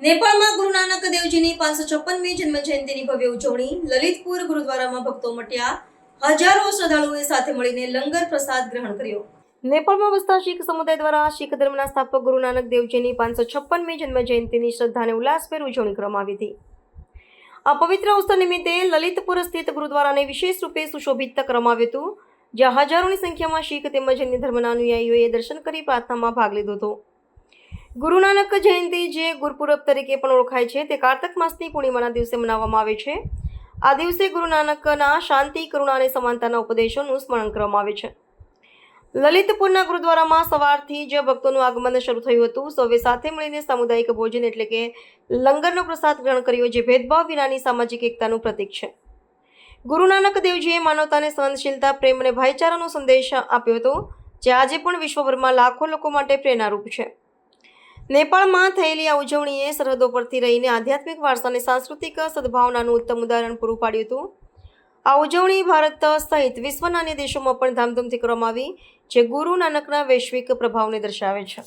નેપાળમાં ગુરુ નાનક દેવજીની પાંચસો છપ્પનમી જન્મ જયંતિની ભવ્ય ઉજવણી લલિતપુર ગુરુદ્વારામાં ભક્તો મટ્યા હજારો શ્રદ્ધાળુઓએ સાથે મળીને લંગર પ્રસાદ ગ્રહણ કર્યો. નેપાળમાં વસતા શીખ સમુદાય દ્વારા શીખ ધર્મના સ્થાપક ગુરુ નાનક દેવજીની પાંચસો છપ્પનમી જન્મ જયંતિની શ્રદ્ધા અને ઉલ્લાસભેર ઉજવણી કરવામાં આવી હતી. આ પવિત્ર અવસર નિમિત્તે લલિતપુર સ્થિત ગુરુદ્વારાને વિશેષ રૂપે સુશોભિત કરવામાં આવ્યું હતું, જ્યાં હજારોની સંખ્યામાં શીખ તેમજ અન્ય ધર્મના અનુયાયીઓએ દર્શન કરી પ્રાર્થનામાં ભાગ લીધો હતો. ગુરુ નાનક જયંતિ જે ગુરુપુરબ તરીકે પણ ઓળખાય છે તે કારતક માસની પૂર્ણિમાના દિવસે મનાવવામાં આવે છે. આ દિવસે ગુરુ નાનકના શાંતિ, કરુણા અને સમાનતાના ઉપદેશોનું સ્મરણ કરવામાં આવે છે. લલિતપુરના ગુરુદ્વારામાં સવારથી જ ભક્તોનું આગમન શરૂ થયું હતું. સૌએ સાથે મળીને સામુદાયિક ભોજન એટલે કે લંગરનો પ્રસાદ ગ્રહણ કર્યો જે ભેદભાવ વિનાની સામાજિક એકતાનું પ્રતીક છે. ગુરુ નાનક દેવજીએ માનવતાને સહનશીલતા, પ્રેમ અને ભાઈચારાનો સંદેશ આપ્યો હતો, જે આજે પણ વિશ્વભરમાં લાખો લોકો માટે પ્રેરણારૂપ છે. નેપાળમાં થયેલી આ ઉજવણીએ સરહદો પરથી રહીને આધ્યાત્મિક વારસા અને સાંસ્કૃતિક સદભાવનાનું ઉત્તમ ઉદાહરણ પૂરું પાડ્યું હતું. આ ઉજવણી ભારત સહિત વિશ્વના અન્ય દેશોમાં પણ ધામધૂમથી કરવામાં આવી, જે ગુરુ નાનકના વૈશ્વિક પ્રભાવને દર્શાવે છે.